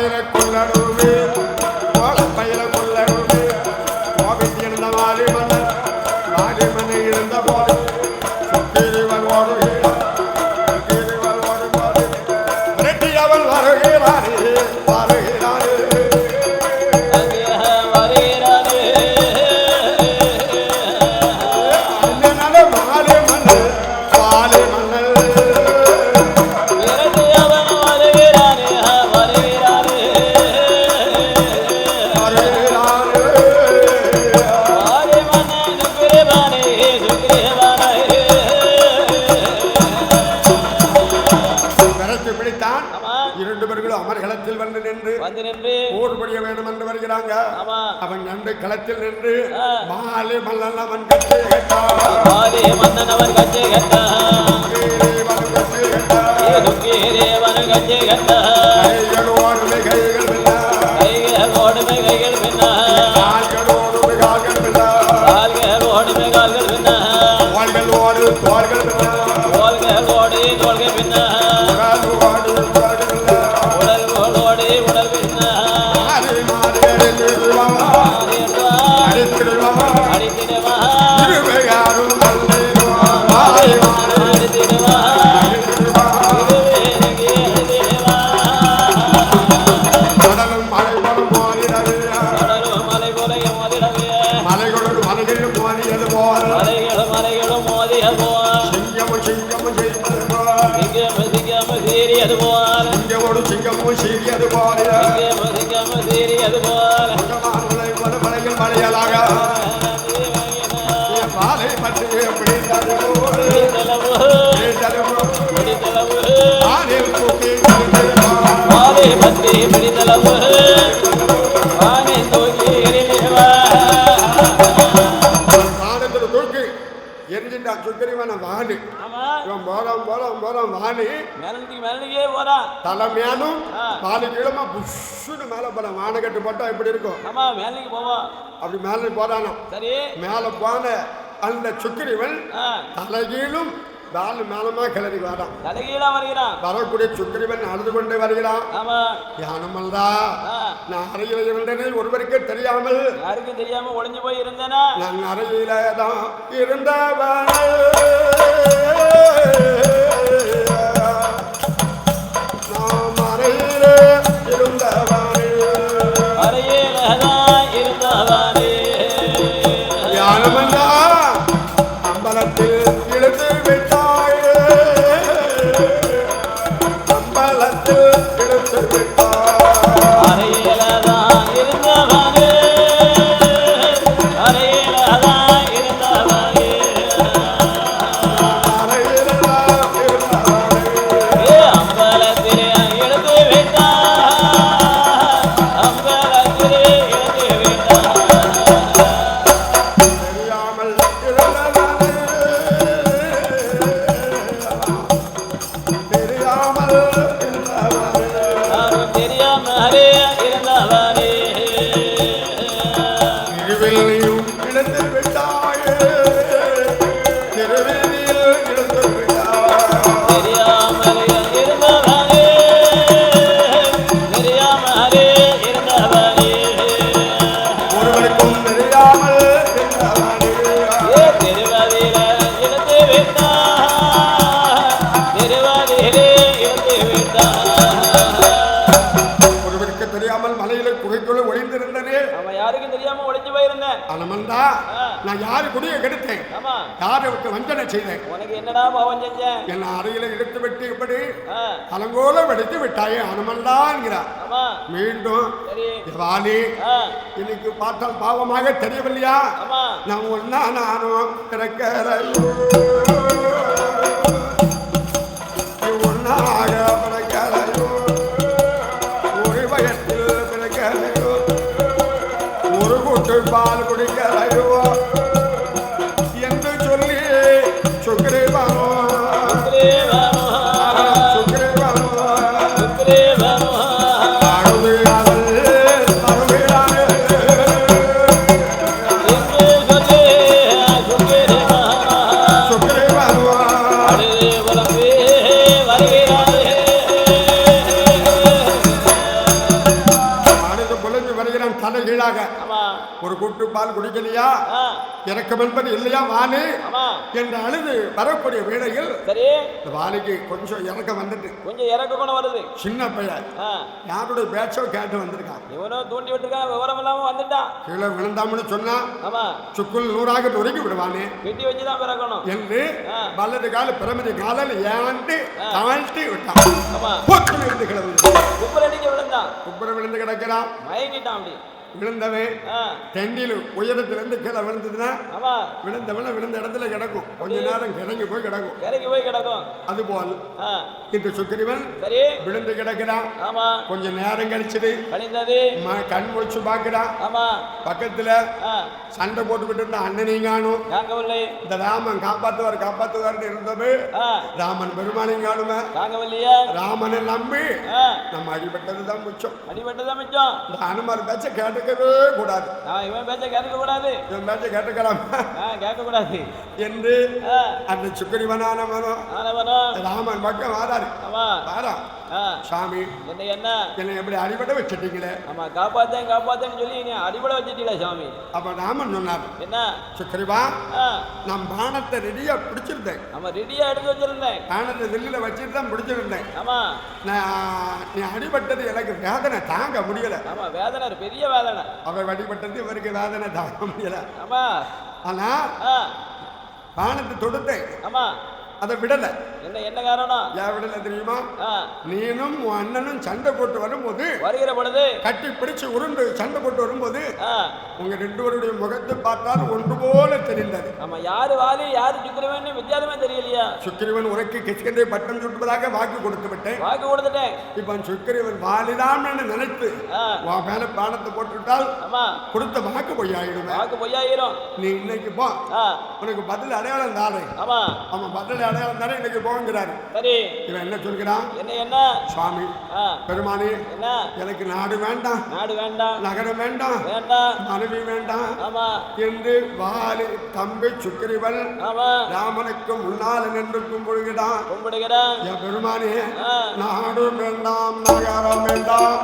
padre con. மலையலாக. போறான் போறான் வாணி. மேலனுக்கு மேலனுக்கே போறான் தலை மேலும் வாணி கீழமா புஷ்ஷுன்னு மேலே போறான் வானை கட்டு போட்டா எப்படி இருக்கும். ஆமா மேலனுக்கு போவான் அப்படி மேலே போறானா சரி. மேலே போன அந்த சுக்கிரிவன் தலைகீழும் பால் மேலமா கிளறி வரான். தலைகீழா வருகிறான். வரக்கூடிய சுக்கிரிவன் அழுது கொண்டு வருகிறான். ஆமா. யானமல்லா நான் அறையில இருந்தேனே ஒருவருக்கு தெரியாமல். யாருக்கும் தெரியாம ஒளிஞ்சு போய் இருந்தேனா? நான் அறையில தான் இருந்தவள். Coming up. हरे குடியை கெடுத்தேன். யாரை விட்டு வஞ்சனை செய்தேன்? உனக்கு என்னடா பாவம் செஞ்சேன் என் அறையில எடுத்து விட்டு இப்படி அலங்கோல வெடித்து விட்டாயே அனுமன்டான்கிறார் மீண்டும் வாலி இன்னைக்கு பார்த்தால் பாவமாக தெரியவில்லையா? நான் ஒன்னா நானும் பிறக்கிற இறக்கம் என்பது இல்லையா ஆமா. என்று அழுது வரக்கூடிய வேளையில் சரி. இந்த வாணிக்கு கொஞ்சம் இறக்கம் வந்துட்டு. கொஞ்சம் இறக்க கூட வருது. சின்ன பையன். யாருடைய பேச்சோ கேட்டு வந்திருக்கான். இவனும் தூண்டி விட்டுருக்கான் விவரம் இல்லாம வந்துட்டான் கீழே விழுந்தாமனு சொன்னா ஆமா. சுக்குள் நூறாக நொறுக்கி விடுவானே. வெட்டி வச்சுதான் பிறக்கணும். என்று. வலது கால பிரமதி காலில் ஏண்டு தாழ்த்தி விட்டான். ஆமா. விழுந்து கிடந்து குப்புற விழுந்து கிடக்கிறான். மயங்கிட்டான் அப்படி. விழுந்தவன் தெண்டில் உயரத்திலிருந்து கீழே விழுந்ததுன்னா விழுந்தவன விழுந்த இடத்துல கிடக்கும். கொஞ்ச நேரம் கிறங்கி போய் கிடக்கும். இறங்கி போய் கிடக்கும். அதுபோல் ஆ. இந்த சுக்கிரிவன் விழுந்து கிடக்கிறான். கொஞ்ச நேரம் கழிச்சது. கண் முடிச்சு பார்க்கிறான். ஆமா. பக்கத்துல சண்டை போட்டுக்கிட்டு இருந்த அண்ணனையும் காணும். இந்த ராமன் காப்பாத்துவார் காப்பாத்துவார்னு இருந்தது. ராமன் பெருமானையும் காணுமே. ராமனை நம்பி நம்ம அடிபட்டது தான் மிச்சம். அடிபட்டுதான் மிச்சம். இந்த அனுமார் பேச்ச கேட்டுக்கவே கூடாது. நான் இவன் பேச்ச கேட்க கூடாது இவன் பேச்ச கேட்டுக்கலாம். கேட்க கூடாது என்று அந்த சுக்கரிவனானவனோ ஆனவனும் ராமன் பக்கம் வாராரு. வாரா. சாமி என்ன என்ன? என்னை எப்படி அடிபட வச்சிட்டீங்களே? ஆமா காப்பாத்தேன் காப்பாத்தேன்னு சொல்லி நீ அடிபட வச்சிட்டீங்களா சாமி. அப்ப ராமன் சொன்னார் என்ன? சுக்கரிவா நான் பானத்தை ரெடியா பிடிச்சிருந்தேன். ஆமா ரெடியா எடுத்து வச்சிருந்தேன். பானத்தை வெளியில வச்சுட்டு தான் பிடிச்சிருந்தேன். ஆமா. நான் நீ அடிபட்டது எனக்கு வேதனை தாங்க முடியல. ஆமா வேதனை பெரிய வேதனை. அவர் அடிபட்டது இவருக்கு வேதனை தாங்க முடியல. ஆமா. ஆனா பானத்தை தொடுத்தேன். ஆமா. அதை விடல. என்ன என்ன காரணம்? ஏன் விடல தெரியுமா? நீனும் உன் அண்ணனும் சண்டை போட்டு வரும்போது வருகிற பொழுது? கட்டி பிடிச்சு உருண்டு சண்டை போட்டு வரும்போது உங்க ரெண்டு பேருடைய முகத்தை பார்த்தால் ஒன்று போல தெரிந்தது. ஆமா யாரு வாலி யாரு சுக்கிரவன் வித்தியாசமே தெரியலையா. சுக்கிரவன் உனக்கு கிஷ்கண்டை பட்டம் சுட்டுவதாக வாக்கு கொடுத்து விட்டேன். வாக்கு கொடுத்துட்டேன். இப்ப சுக்கிரவன் வாலிதான் நினைத்து உன் மேல பானத்தை போட்டுவிட்டால் கொடுத்த வாக்கு பொய்யாயிடுவேன் வாக்கு பொய்யாயிரும். நீ இன்னைக்கு போ. உனக்கு பதில் அடையாளம் தாரே ஆமா. அவன் பதில் அடையாளம் தானே இன்னைக்கு போங்கிறாரு சரி. இவன் என்ன சொல்கிறான்? என்ன என்ன? சுவாமி பெருமானே என்ன? எனக்கு நாடு வேண்டாம். நாடு வேண்டாம். நகரம் வேண்டாம். வேண்டாம். மனைவி வேண்டாம். ஆமா. என்று வாலி தம்பி சுக்கிரிவன் ராமனுக்கு முன்னால் நின்று கும்பிடுகிறான். கும்பிடுகிறேன். என் பெருமானே ஆ. நாடு வேண்டாம் நகரம் வேண்டாம்.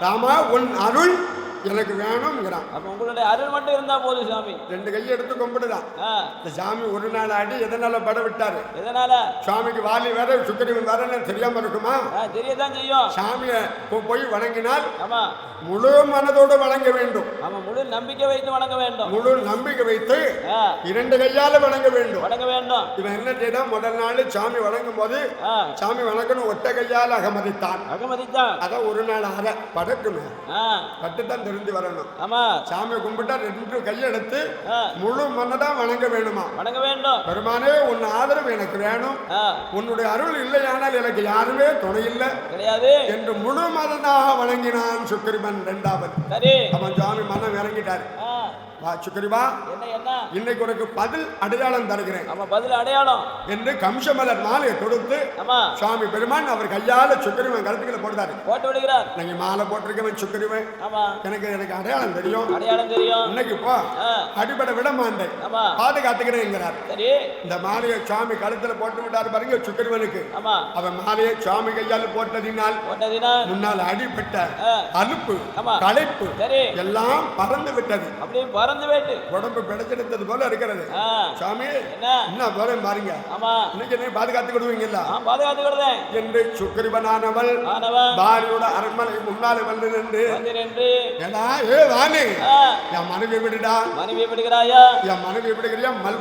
ராமா உன் அருள் எனக்கு வேணும்ங்கிறான். அப்ப உங்களுடைய அருள் மட்டும் இருந்தா போதும் சாமி. ரெண்டு கையை எடுத்து கும்பிடுதான் இந்த சாமி ஒரு நாள் ஆடி எதனால பட விட்டாரு எதனால? சாமிக்கு வாலி வேற சுக்கரிவன் வேறன்னு தெரியாம இருக்குமா? ஆ, தெரியத்தான் செய்யும். சாமியை போய் வணங்கினால் ஆமா. முழு மனதோடு வணங்க வேண்டும். ஆமா முழு நம்பிக்கை வைத்து வணங்க வேண்டும். முழு நம்பிக்கை வைத்து இரண்டு கையால வணங்க வேண்டும். வணங்க வேண்டும். இவன் என்ன செய்தான் முதல் நாள் சாமி வணங்கும் போது சாமி வணக்கணும் ஒத்த கையால் அகமதித்தான். அகமதித்தான். அதான் ஒரு நாள் அரை படக்குமே. ஆ. பட்டுத்தான் தெரிஞ்சு வரணும். ஆமா. சாமியை கும்பிட்டா ரெண்டு கையெடுத்து முழு மனதா வணங்க வேணுமா? வணங்க வேண்டும். பெருமானே உன் ஆதரவு எனக்கு வேணும். உன்னுடைய அருள் இல்லையானால் எனக்கு யாருமே துணை இல்லை. கிடையாது. என்று முழு மனதாக வணங்கினான் சுக்கிரிமன் இரண்டாவது சரி. அவன் சுவாமி மனம் இறங்கிட்டார். என்ன இன்னைக்கு உனக்கு பதில் அடையாளம் தருகிறேன். ஆமா பதில் அடையாளம். என்று கம்சமலர் மாலையை கொடுத்து சுவாமி பெருமான் அவர் கையால சுக்கிரிவன் கருத்துக்களை போட்டாரு போட்டு விடுகிறார். நீங்க மாலை போட்டிருக்கவன் சுக்கிரிவன். எனக்கு எனக்கு அடையாளம் தெரியும். அடையாளம் தெரியும். இன்னைக்கு போ. அடிபட விட மாட்டேன். பாதுகாத்துக்கிறேங்கிறார். இந்த மாலையை சுவாமி கழுத்துல போட்டு விட்டாரு பாருங்க சுக்கிரவனுக்கு. அவன் மாலையை சுவாமி கையால் போட்டதினால் முன்னால் அடிபட்ட அலுப்பு. களைப்பு எல்லாம் பறந்து விட்டது. அப்படியே பறந்து போயிட்டு. உடம்பு பிடைச்செடுத்தது போல இருக்கிறது. சாமி என்ன? போறேன் பாருங்க ஆமா. இன்னைக்கு என்ன பாதுகாத்து விடுவீங்களா நான் பாதுகாத்துக்கிடுதேன் என்று சுக்கரிவனானவள் பாரியோட அரண்மனை முன்னாலே வந்து நின்று ஏடா ஏ வாணி என் மனைவி விடுடா. மனைவி விடுகிறாயா? என் மனைவி விடுகிறியா? மல்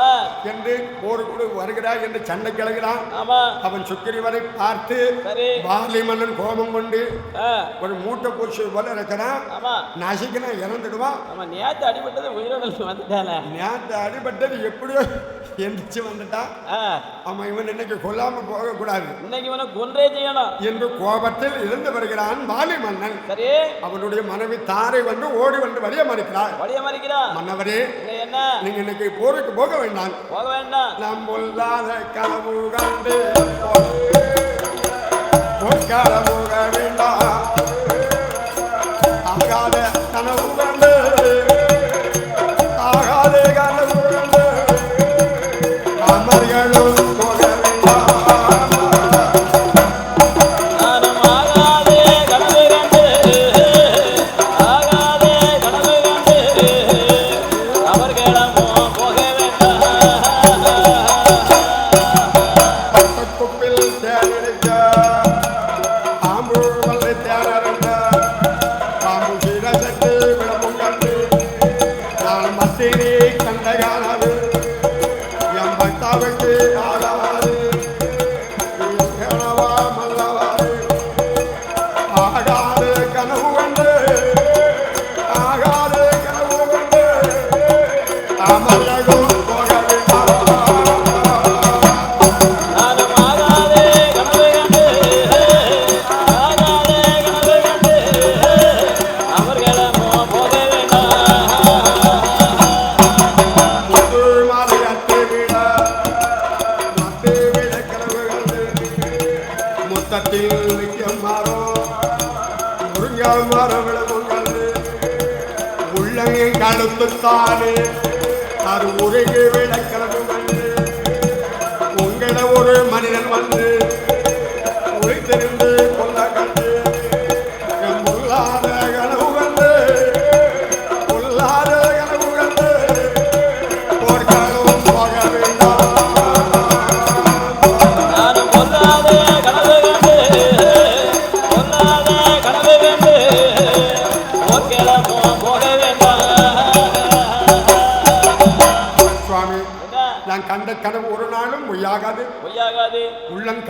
ஆ, என்று போருக்கு வருகிறா என்று சண்டை கிளகிறான் ஆமா. அவன் சுக்கிரிவரை பார்த்து சரி. வாலி மன்னன் கோபம் கொண்டு ஒரு மூட்டை பூச்சி போல இருக்கிறான் ஆமா. நசிக்கணும் இறந்துடுவான். ஆமா நேத்து அடிபட்டது உயிரோடு வந்துட்டானே. நேற்று அடிபட்டது எப்படியோ எந்திரிச்சு வந்துட்டான். ஆ, அவன் இவன் இன்னைக்கு கொல்லாம போகக்கூடாது. இன்னைக்கு இவனை கொன்றே செய்யணும். என்று கோபத்தில் இருந்து வருகிறான் வாலி மன்னன். சரி. அவனுடைய மனைவி தாரை வந்து ஓடி வந்து வழிய மறுக்கிறாள். வழிய மறிக்கிறான் மன்னவரே என்ன? நீங்க இன்னைக்கு போருக்கு போக வேண்டாம். போக வேண்டாம். நாம் பொல்லாத கனவு கண்டு போர்க்கால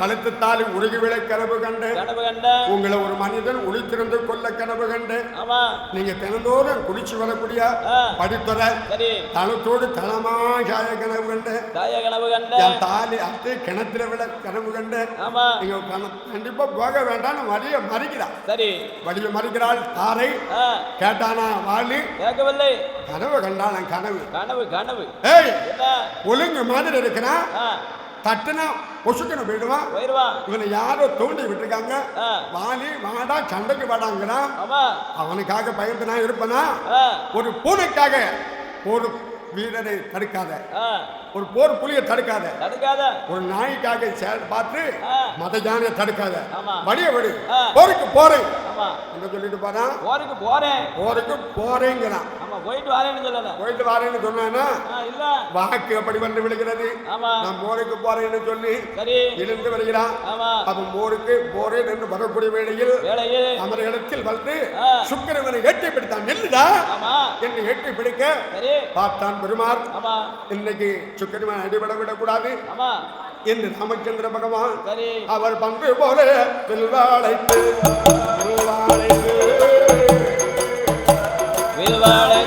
கழுத்துத்தாலி உருகி விட கனவு கண்டு. கனவு கண்ட. உங்களை ஒரு மனிதன் ஒளித்திருந்து கொள்ள கனவு கண்டு. ஆமா. நீங்க தினந்தோறும் குடிச்சு வரக்கூடிய. படித்துறை தளத்தோடு தளமாக கனவு கண்டு. கனவு கண்ட. என் தாலி அத்து கிணத்துல விட கனவு கண்டு. ஆமா. நீங்க கண- கண்டிப்பா போக வேண்டாம்னு வழிய மறிக்கிறாள் சரி. வழிய மறிக்கிறாள் தாரை. கேட்டானா வாலி? கேட்கவில்லை. கனவு கண்டான கனவு. கனவு கனவு. ஏய் ஒழுங்கு மாதிரி இருக்கிறான். தட்டுனா பொசுக்கணும் போயிடுவான் இவனை யாரோ தூண்டி விட்டுருக்காங்க. வாலி வாடா சண்டைக்கு வாடாங்கிறான் ஆமா. அவனுக்காக பயந்து நான் இருப்பனா ஒரு பூனைக்காக ஒரு வீரனை தடுக்காத. ஒரு போர் புலியை தடுக்காத. தடுக்காத. ஒரு நாய்க்காக செயல் பார்த்து. மத ஜானியை தடுக்காத. வடிய விடு. போருக்கு போறேன். என்ன சொல்லிட்டு போறான் போருக்கு போறேன். போருக்கு போறேங்கிறான். போயிட்டு வரேன்னு சொல்லல போயிட்டு வரேன்னு சொன்னானா இல்ல. வாக்கு அப்படி வந்து விழுகிறது? நான் போருக்கு போறேன்னு சொல்லி சரி. எழுந்து வருகிறான். அவன் போருக்கு போறேன் என்று வரக்கூடிய வேளையில் வேலையில் அமர்களிடத்தில் வந்து. சுக்கிரவனை எட்டி பிடித்தான். நெல்லுடா என்று எட்டி பிடிக்க பார்த்தான் பெருமாள். இன்னைக்கு சுக்கிரவன் அடிபட விடக்கூடாது. என்று ராமச்சந்திர பகவான் சரி. அவர் பங்கு போல செல்வாழைத்து செல்வாழைத்து வில்வாழைக்கு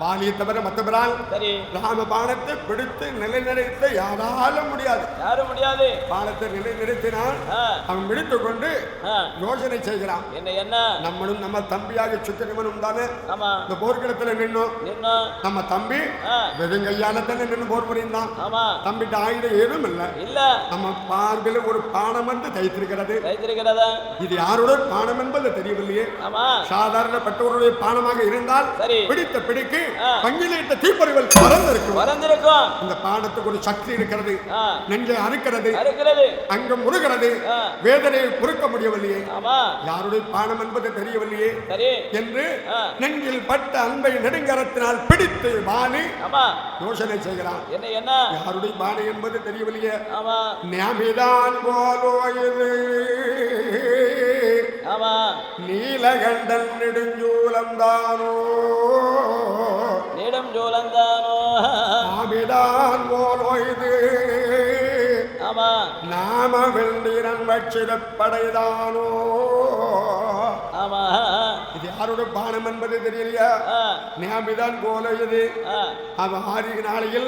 பாலியை தவிர மற்றவரால் சரி. ராமபாணத்தை பிடித்து நிலைநிறுத்த யாராலும் முடியாது. யாரும் முடியாது. பாலத்தை நிலைநிறுத்தினால் அவன் கொண்டு யோசனை செய்கிறான். என்ன என்ன? நம்மளும் நம்ம தம்பியாக சுத்திரமனும் தானே? இந்த நின்னோம். நின்னோம். நம்ம தம்பி ஆ, வெறுங்கையால தானே நின்று போர் புரிந்தான் தம்பிட்ட ஆயுதம் ஏதும் இல்லை. இல்ல. நம்ம பார்வையில் ஒரு பானம் வந்து தைத்திருக்கிறது இது யாருடைய பானம் என்பது தெரியவில்லையே. ஆமா. சாதாரண பெற்றோருடைய பானமாக இருந்தால் சரி. பிடித்த பிடிக்கு. பங்கிலிட்ட தீப்பறிவல் பறந்திருக்கும். மறந்திருக்கும் இந்த பானத்துக்கு ஒரு சக்தி இருக்கிறது. நெஞ்சை அறுக்கிறது. அங்கம் முருகிறது. வேதனையை பொறுக்க முடியவில்லையே. யாருடைய பானம் என்பது தெரியவில்லையே. என்று. நெஞ்சில் பட்ட அன்பை நெடுங்கரத்தினால் பிடித்து வாணி யோசனை செய்கிறான். என்ன என்ன? யாருடைய பானை என்பது தெரியவில்லையே. ஞாமிதான் போலோ இது நீலகண்டன் நெடுஞ்சூலம் தானோ? நீடும் ஜோலந்தானோ ஞாமிதான் போலோ இது ஆமா. நாம வெள்ளிரன் வச்சிடப்படைதானோ ஆமா. இது யாருடைய பானம் என்பது தெரியலையா? ஆ, ஞாமிதான் போல இது. அவன் ஆறு நாளையில்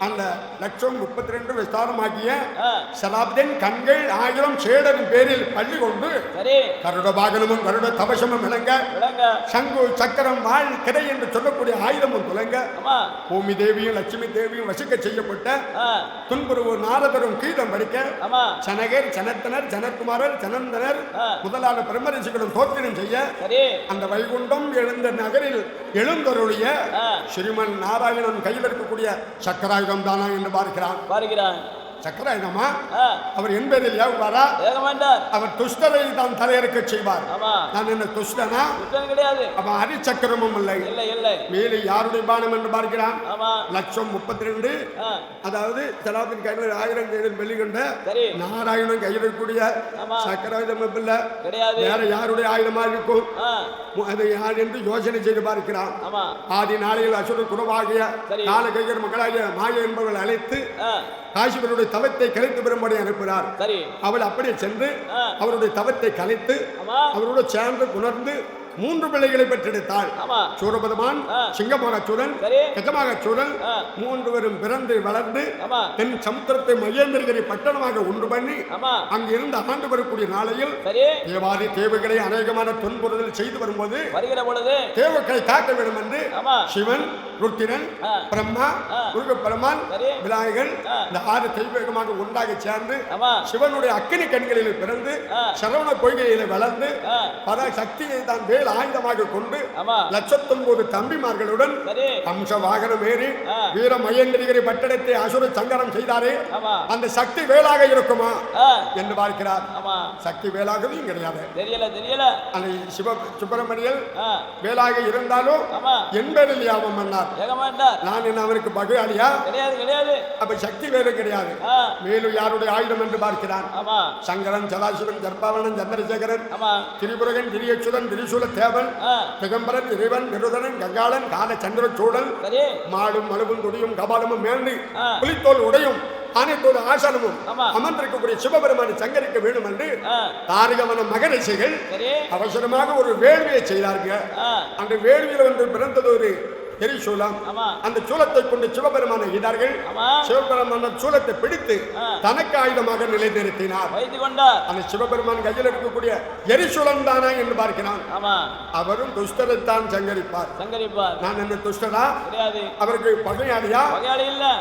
அந்த லட்சம் முப்பத்தி ரெண்டு விஸ்தாரமாக்கிய ஆ, சலாப்தன் கண்கள் ஆயிரம் சேடரின் பேரில் பள்ளி கொண்டு கருட வாகனமும் கருட தபசமும் விளங்க சங்கு சக்கரம் வாழ் கிடை என்று சொல்லக்கூடிய ஆயுதமும் துலங்க பூமி தேவியும் லட்சுமி தேவியும் வசிக்க செய்யப்பட்ட துன்புருவு நாரதரும் கீதம் படிக்க சனகர் சனத்தனர் ஜனகுமாரர் ஜனந்தனர். முதலான பிரம்மரிஷிகளும் தோற்றினம் செய்ய அந்த வைகுண்டம் எழுந்த நகரில் எழுந்தருடைய. ஸ்ரீமன் நாராயணன் கையில் இருக்கக்கூடிய சக்கராயுதம் தானா என்று பார்க்கிறான் பாருகிறான் சக்கராயுதமா ஆ, அவர் ஏவுவாரா? வேகமாண்டார் அவர் துஷ்டரை தான் தலையிறக்க செய்வார். நான் என்ன துஷ்டனா? கிடையாது. அவன் அரிச்சக்கரமும் இல்லை. இல்லை இல்லை. மேலே யாருடைய பானம் என்று பார்க்கிறான்? லட்சம் முப்பத்தி ரெண்டு அதாவது சலாத்தின் கையில் ஆயிரம் கையில் வெளிக்கொண்ட சரி. நாராயணன் ஆமா. சக்கராயுதம் இல்லை வேற யாருடைய ஆயுதமா இருக்கும்? அது யார் என்று யோசனை செய்து பார்க்கிறான். ஆதி நாளையில் அசுர குணவாகிய. கால கைகர் மகளாகிய மாய என்பவர்கள் அழைத்து ஆ, காசிபருடைய தவத்தை கலைத்து பெறும்படி அனுப்பினார். அவள் அப்படியே சென்று. அவருடைய தவத்தை கலைத்து அவரோடு சேர்ந்து உணர்ந்து மூன்று பிள்ளைகளை பெற்றெடுத்தாள். ஆ. சிங்கமாகச்சூரன் சரி. கஜமாகச்சூரன் மூன்று பேரும் பிறந்து வளர்ந்து தென் சமுத்திரத்தை மகேந்திரகிரி பட்டணமாக உண்டு பண்ணி அங்கு இருந்து ஆண்டு வரக்கூடிய நாளையில் தேவாதி தேவைகளை அநேகமான துன்புறுதல் செய்து வரும்போது தேவக்களை காக்க வேண்டும் என்று சிவன் ருத்திரன். பிரம்மா. இந்த ஆறு தெய்வீகமாக ஒன்றாக சேர்ந்து சிவனுடைய அக்கினி கண்களில் பிறந்து. சரவண பொய்கையில வளர்ந்து பர சக்தியை தான் வேல் ஆயுதமாக கொண்டு லட்சத்தொன்பது தம்பிமார்களுடன் அம்ச வாகனம் ஏறி. வீர மயந்திரிகிரி பட்டணத்தை அசுர சங்கரம் செய்தாரே. அந்த சக்தி வேலாக இருக்குமா? என்று பார்க்கிறார். சக்தி வேலாகவும் கிடையாது. தெரியல தெரியல. அந்த சிவ சுப்பிரமணியல் ஆ, வேலாக இருந்தாலும் என்பதில் யாபம் பண்ணார் நான் என்ன அவனுக்கு பகையாளியா? கிடையாது கிடையாது. அப்ப சக்தி வேறு கிடையாது. மேலும் யாருடைய ஆயுதம் என்று பார்க்கிறான்? சங்கரன் சதாசிவன் கர்ப்பாவனன் சந்திரசேகரன் திரிபுரகன் திரியச்சுதன் திரிசூல தேவன் திகம்பரன் இறைவன் நிருதனன் கங்காளன் கால சந்திரச்சூடல் சரி. மாடும் மலுவும் துடியும் கபாலமும் மேல்ந்து. புலித்தோல் உடையும் ஆனைத்தோல் ஆசனமும். அமர்ந்திருக்கக்கூடிய சிவபெருமானை சங்கரிக்க வேண்டும் என்று தாரகவன மகரிஷிகள் சரி. அவசரமாக ஒரு வேள்வியை செய்தார்கள். அந்த வேள்வியில் வந்து பிறந்தது ஒரு எரிசூலம் ஆமா. அந்த சூலத்தை கொண்டு சிவபெருமானை எய்தார்கள் சிவபெருமான் சூலத்தை பிடித்து. தனக்கு ஆயுதமாக நிலைநிறுத்தினார். அந்த சிவபெருமான் கையில் இருக்கக்கூடிய எரிசூலம் தானா என்று பார்க்கிறான். அவரும் துஷ்டரைத்தான் சங்கரிப்பார். சங்கரிப்பார். நான் என்ன துஷ்டரா? அவருக்கு பகையாளியா?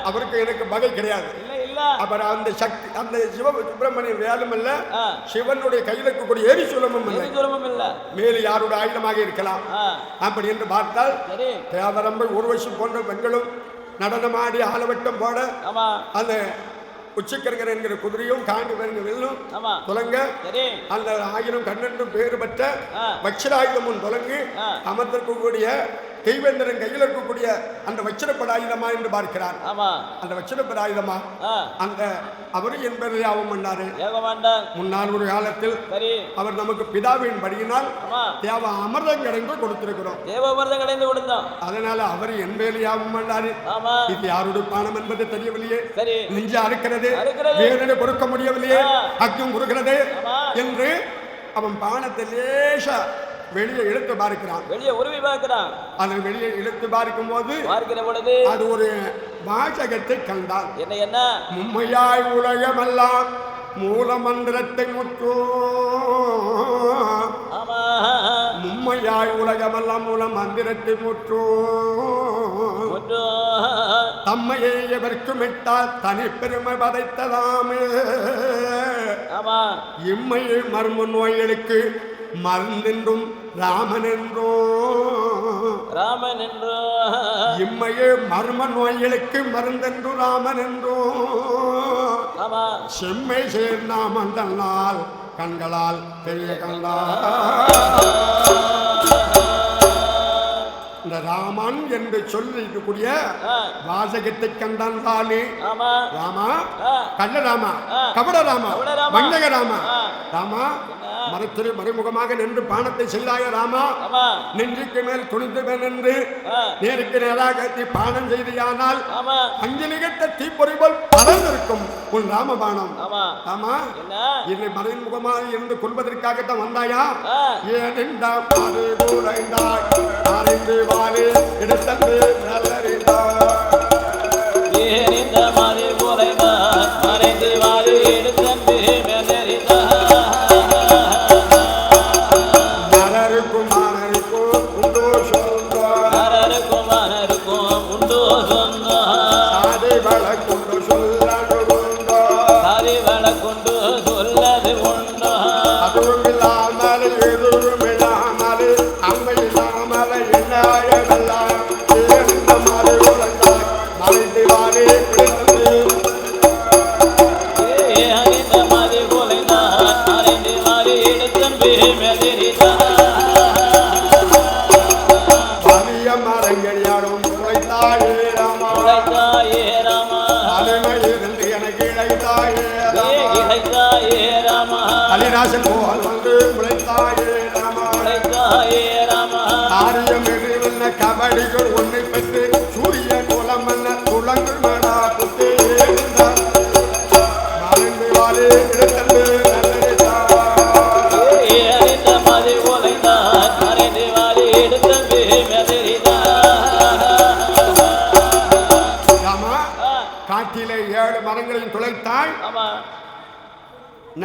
அவருக்கு எனக்கு பகை கிடையாது. இல்ல இல்ல அவர் அந்த சக்தி அந்த சிவ சுப்பிரமணியன் வேலும் சிவனுடைய கையில் இருக்கக்கூடிய எரிசூலமும் இல்லை எது தூரமும் இல்ல. மேலே யாரோட ஆயுதமாக இருக்கலாம். அப்படி என்று பார்த்தால் தேவரம்பை ஊர்வசி போன்ற பெண்களும் நடனமாடி ஆலவட்டம் போட அந்த உச்சிக்கரகர் என்கிற குதிரையும் காண்டு வருங்க வெல்லும் துலங்க அந்த ஆயிரம் கண்ணென்றும் பேறு பெற்ற. வச்சிராயுதமும் தொடங்கி ஆ. அமர்ந்திருக்கக்கூடிய தெய்வேந்திரன் கையில் இருக்கக்கூடிய அந்த வச்சிரப்பட ஆயுதமா என்று பார்க்கிறார். ஆமா. அந்த வச்சிரப்பட ஆயுதமா? ஆ, அந்த அவரு என்பதை அவன் பண்ணாரு. முன்னாள் ஒரு காலத்தில் அவர் நமக்கு பிதாவின் படியினால் தேவ அமிர்தம் கிடைந்து கொடுத்திருக்கிறோம். தேவபரதம் கடைந்து கொடுத்தோம். அதனால அவர் என் வேலையாகவும் பண்ணாரு. இது யாருடைய பானம் என்பது தெரியவில்லையே. நெஞ்சு அறுக்கிறது. வேதனை பொறுக்க முடியவில்லையே. அக்கம் கொடுக்கிறது என்று அவன் பானத்தை லேசா வெளியே இழுத்து பார்க்கிறான். வெளியே உருவி பார்க்கிறான். அதை வெளியே இழுத்து பார்க்கும் போது பார்க்கிற பொழுது அது ஒரு வாசகத்தை கண்டான். என்ன என்ன? மும்மையாய் உலகமெல்லாம் மூலமந்திரத்தை முற்றோ ஆமா. மும்மையாய் உலகமெல்லாம் மூல மந்திரத்தை முற்றோ முற்றும் தம்மையை எவர்க்கும் இட்டால் தனி பெருமை பதைத்ததாமே ஆமா. இம்மையை மர்ம நோய்களுக்கு மருந்தென்றும் ராமன் என்றோ ராமன் என்றோ இம்மையே மர்ம நோய்களுக்கு மருந்தென்று ராமன் என்றோ செம்மை சேர்நாமன் தன்னால் கண்களால் தெரிய கண்டா இந்த ராமன் என்று சொல்லிக்கூடிய ஆ, வாசகத்தை கண்டான் தானே ராமா? ஆ, கள்ள ராமா ஆ. கபட ராமா மரத்திரு மறைமுகமாக நின்று பானத்தை செல்லாய ராமா நெஞ்சுக்கு மேல் துணிந்து நின்று நேருக்கு நேராக கத்தி பானம் செய்தியானால் அஞ்சு நிகழ்த்த தீப்பொறி போல் பறந்திருக்கும் உன் ராமபானம். ஆமா. ஆமா. என்ன? மறைமுகமாக இருந்து கொள்வதற்காகத்தான் வந்தாயா? ஏனென்றா பாரு கூடைந்தாய் அறிந்து வாழே எடுத்தது நல்லறிந்தாய்.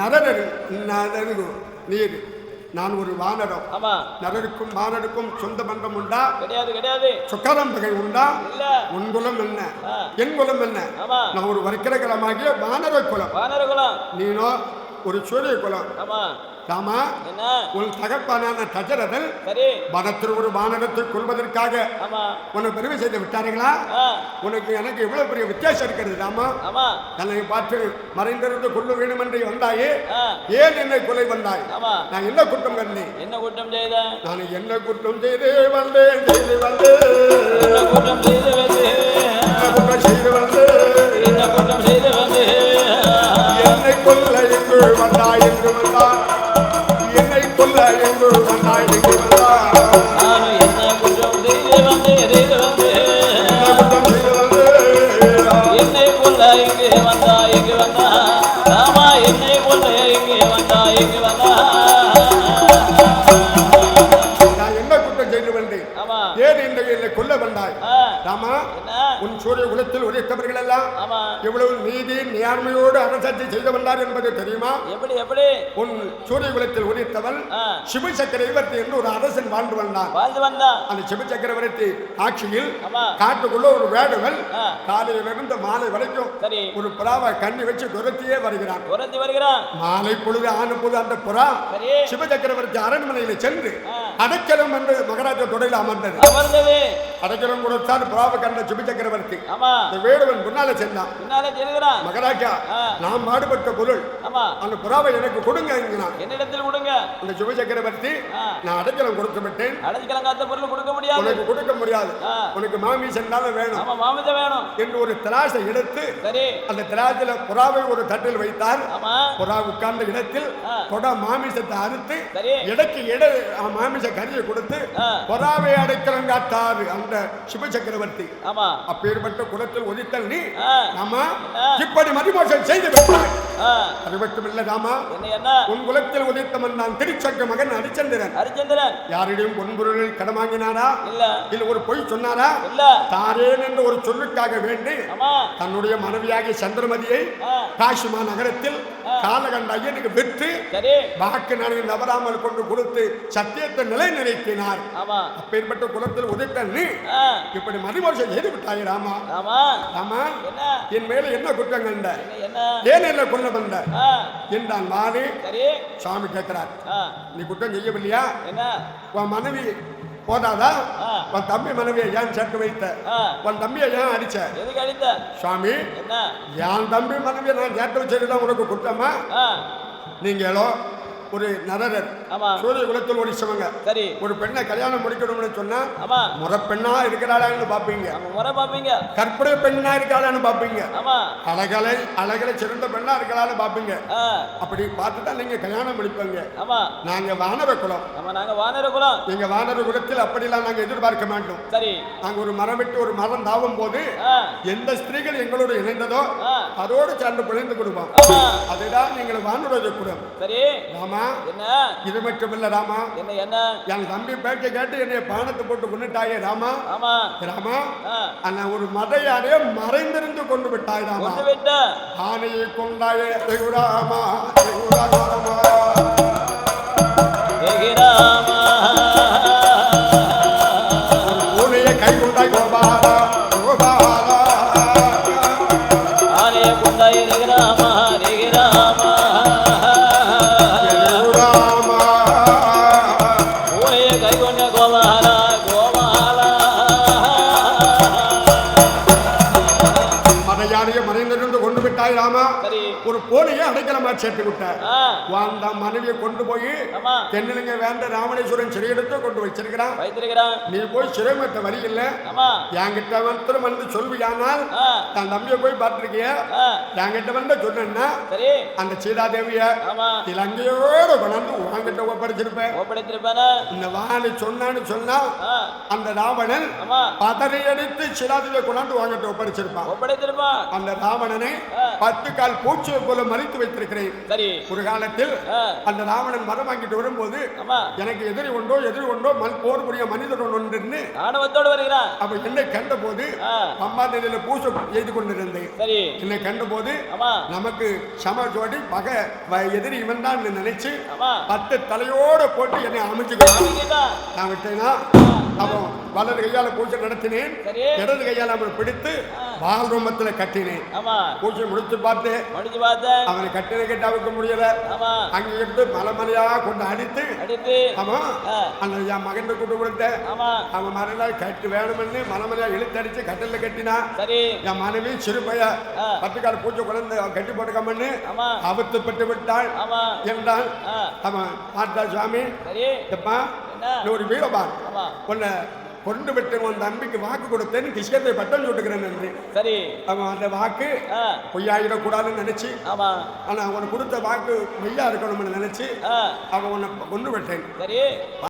நரரு நரரு நீர். நான் ஒரு வானரம் ஆமா. நரருக்கும் வானருக்கும் சொந்த பந்தம் உண்டா? கிடையாது கிடையாது. சுக்கரம் பகை உண்டா? இல்ல. உன் குலம் என்ன. என் குலம் என்ன? நான் ஒரு வர்க்கர குலமாகிய வானர குலம். வானரகுலம் நீனோ ஒரு சூரிய குலம். ராமா உன் தகப்பான தஜரதன் சரி. வனத்தில் ஒரு வானரத்தை கொள்வதற்காக உன்னை பெருமை செய்து விட்டார்களா? உனக்கு எனக்கு எவ்வளவு பெரிய வித்தியாசம் இருக்கிறது ராமா. என்னை பார்த்து மறைந்திருந்து கொள்ள வேண்டும் என்று வந்தாயே ஏன் என்னை கொலை வந்தாய்? நான் என்ன குற்றம் கண்டேன்? என்ன குற்றம் செய்த நான் என்ன குற்றம் செய்து வந்தேன் செய்து வந்தேன். என்ன குற்றம் செய்து வந்து என்ன குற்றம் செய்து வந்தேன்? என்ன குற்றம் செய்து வந்து என்னை கொல்ல எங்கு வந்தாய் என்று குலத்தில் உரைத்தவர்கள் எல்லாம் எவ்வளவு நீதி நேர்மையோடு அரசாட்சி செய்து வந்தார் என்பது தெரியுமா? எப்படி எப்படி? உன் சூரிய குலத்தில் உரைத்தவன் ஆ, சிவ சக்கரவர்த்தி என்று ஒரு அரசன் வாழ்ந்து வந்தான். வாழ்ந்து வந்தா அந்த சிவ சக்கரவர்த்தி ஆட்சியில் காட்டுக்குள்ள ஒரு ஆ. காலையிலிருந்து மாலை வரைக்கும் ஒரு புறாவை கண்ணி வச்சு துரத்தியே வருகிறான். உறந்து வருகிறான். மாலை பொழுது ஆன பொழுது அந்த புறா சிவ சக்கரவர்த்தி அரண்மனையில சென்று. அடைக்கலம் என்று மகாராஜா தொடையில் அமர்ந்தது. அமர்ந்தது. அடைக்கலம் கொடுத்தான் புறாவை கண்ட சிவ சக்கரவர்த்தி ஆமா. அந்த வேடுவன் முன்னால சென்றான். பின்னாலே செல்கிறான். மகாராஜா. நாம் பாடுபட்ட பொருள் அந்த புறாவை எனக்கு கொடுங்க என்னிடத்தில் கொடுங்க. அந்த சிவ சக்கரவர்த்தி. நான் அடைக்கலம் கொடுத்து விட்டேன் அடைச்சிக்கலாம் காத்த பொருள் கொடுக்க முடியாது. உனக்கு கொடுக்க முடியாது. உனக்கு மாமி சென்றாலும் வேணும். ஆமா மாமிசம் வேணும். என்று ஒரு திராசை எடுத்து சரி. அந்த திராட்சையில புறாவை ஒரு தட்டில் வைத்தார். புறா உட்கார்ந்த இடத்தில். கொட மாமிசத்தை அறுத்து இடக்கு இட மாமிச கறியை கொடுத்து. புறாவை அடைக்கலம் காட்டாரு அந்த சிவ சக்கரவர்த்தி. அப்பேற்பட்ட குலத்தில் உதித்தல் நீ. ஆ. இப்படி மதிமோசம் செய்து அது மட்டுமில்ல ராமா. உன் குலத்தில் உதித்தவன் நான் திருச்சக்க மகன் ஹரிச்சந்திரன் ஹரிச்சந்திரன் யாரிடையும் பொன்பொருளில் கடன் வாங்கினாரா? இல்ல. இல்ல ஒரு பொய் சொன்னாரா? இல்ல. தாரேன் என்ற ஒரு சொல்லுக்காக வேண்டி தன்னுடைய மனைவியாகிய சந்திரமதியை காசிமா நகரத்தில் காலகண்ட ஐயனுக்கு விற்று வாக்கு நாணயம் நவராமல் கொண்டு கொடுத்து சத்தியத்தை நிலைநிறுத்தினார். ஆமா. அப்பேற்பட்ட குலத்தில் உதித்த நீ இப்படி மதிமோசம் செய்து விட்டாய் ராமா. ராமா என் மேல என்ன குற்றம் கண்ட ஏன் என்ன? கொல்ல வந்த. என்றான் சரி. சாமி கேட்கிறார். நீ குற்றம் செய்யவில்லையா? உன் மனைவி போதாதா. உன் தம்பி மனைவியை ஏன் சேர்த்து வைத்த? உன் தம்பியை ஏன் அடிச்ச? சுவாமி என் தம்பி மனைவியை நான் சேர்த்து வச்சதுதான் உனக்கு குற்றமா? நீங்களோ ஒரு நரரர் சூரிய குலத்தில் ஒடிச்சவங்க சரி. ஒரு பெண்ணை கல்யாணம் முடிக்கணும்னு சொன்னா ஆமா. முறப்பெண்ணா இருக்கிறாளான்னு பாப்பீங்க. முறை பாப்பீங்க. கற்பனை பெண்ணா இருக்கிறாளான்னு பாப்பீங்க. அழகலை அழகலை சிறந்த பெண்ணா இருக்கலான்னு பாப்பீங்க. அப்படி பார்த்து தான் நீங்க கல்யாணம் முடிப்பீங்க. நாங்க வானர குலம். நாங்க வானர குலம். எங்க வானர குலத்தில் அப்படிலாம் நாங்க எதிர்பார்க்க மாட்டோம். சரி. நாங்க ஒரு மரம் விட்டு ஒரு மரம் தாவும் போது எந்த ஸ்திரீகள் எங்களோடு இணைந்ததோ அதோடு சேர்ந்து பிழைந்து கொடுப்போம். அதுதான் நீங்கள் வானுரோஜ குலம். சரி. ராமா என்ன? இது மட்டும் இல்ல ராமா. என்ன என்ன? என் தம்பி பேச்சை கேட்டு என்னை பானத்தை போட்டு கொண்டுட்டாயே ராமா. ஆமா. ராமா ஆனா ஒரு மதையாரே மறைந்திருந்து கொண்டு விட்டாய் ராமா. ஆனையை கொண்டாயே தெகுராமா தெகுராமா ஏகிராமா மறைந்திருந்து கொண்டு விட்டாய் ராமா. ஒரு பூனையை அடைக்கலமா சேர்த்து விட்ட ஆ, அந்த மனைவியை கொண்டு போய் தென்னிலங்கை வேண்ட ராமணேஸ்வரன் சிறையெடுத்து கொண்டு வச்சிருக்கிறான் நீ போய் சிறைமத்த வழி இல்ல. ஆமா. என்கிட்ட வந்து வந்து சொல்வியானால் தன் தம்பியை போய் பார்த்திருக்கிய? என்கிட்ட வந்து சொன்னா சரி. அந்த சீதாதேவிய இலங்கையோட கொண்டாந்து உன்கிட்ட ஒப்படைச்சிருப்பேன். இந்த வாணி சொன்னான்னு சொன்னா அந்த ராவணன் ஆமா. பதறி அடித்து சீதாதேவியை கொண்டாந்து உன்கிட்ட ஒப்படைச்சிருப்பான். அந்த ராவணனை. பத்து கால் பூச்சியை போல மறித்து வைத்திருக்கிறேன். சரி. ஒரு காலத்தில் அந்த ராவணன் மரம் வாங்கிட்டு வரும்போது எனக்கு எதிரி உண்டோ எதிரி உண்டோ மல் போர் புரிய மனிதன் ஒன்றுன்னு ஆணவத்தோடு வருகிறான் அவ என்னை கண்டபோது ஆ, அம்மா நிலையில பூசை எய்து கொண்டிருந்தேன். சரி. என்னை கண்டபோது ஆமா. நமக்கு சம ஜோடி பகை எதிரி இவன் தான் நினைச்சு பத்து தலையோட போட்டு என்னை அமைக்கிட்டான். நான் விட்டேனா? அவன் வலது கையால பூஜை நடத்தினேன் இடது கையால அவனை பிடித்து வால் ரோமத்துல கட்டினேன். ஆமா. பூஜை முடிச்சு பார்த்து முடிச்சு பார்த்தேன். அவனை கட்டின கட்ட அவுக்க முடியல அங்க இருந்து மலை மலையா கொண்டு அடித்து அவன் அந்த என் மகன் கூட்டு கொடுத்தேன். அவன் மறுநாள் கட்டு வேணும்னு மலை மலையா இழுத்தடிச்சு கட்டில கட்டினா சரி. என் மனைவி சிறு பைய ஆ. பத்துக்கால பூஜை குழந்தை அவன் கட்டி போட்டுக்கம்மன்னு ஆமா. அவுத்துப்பட்டு விட்டாள் என்றால் அவன் பார்த்தா சுவாமி எப்பா என்ன நீ ஒரு வீரபான் ஆமா. உன்னை கொண்டு விட்டு உன் தம்பிக்கு வாக்கு கொடுத்தேன்னு கிஷ்கத்தை பட்டம் சுட்டுக்கிறேன் என்று சரி. அவன் அந்த வாக்கு பொய்யாயிடக்கூடாதுன்னு நினைச்சு ஆமா. ஆனா அவனுக்கு கொடுத்த வாக்கு பொய்யா இருக்கணும்னு நினைச்சு அவன் உன்னை கொண்டு விட்டேன். சரி.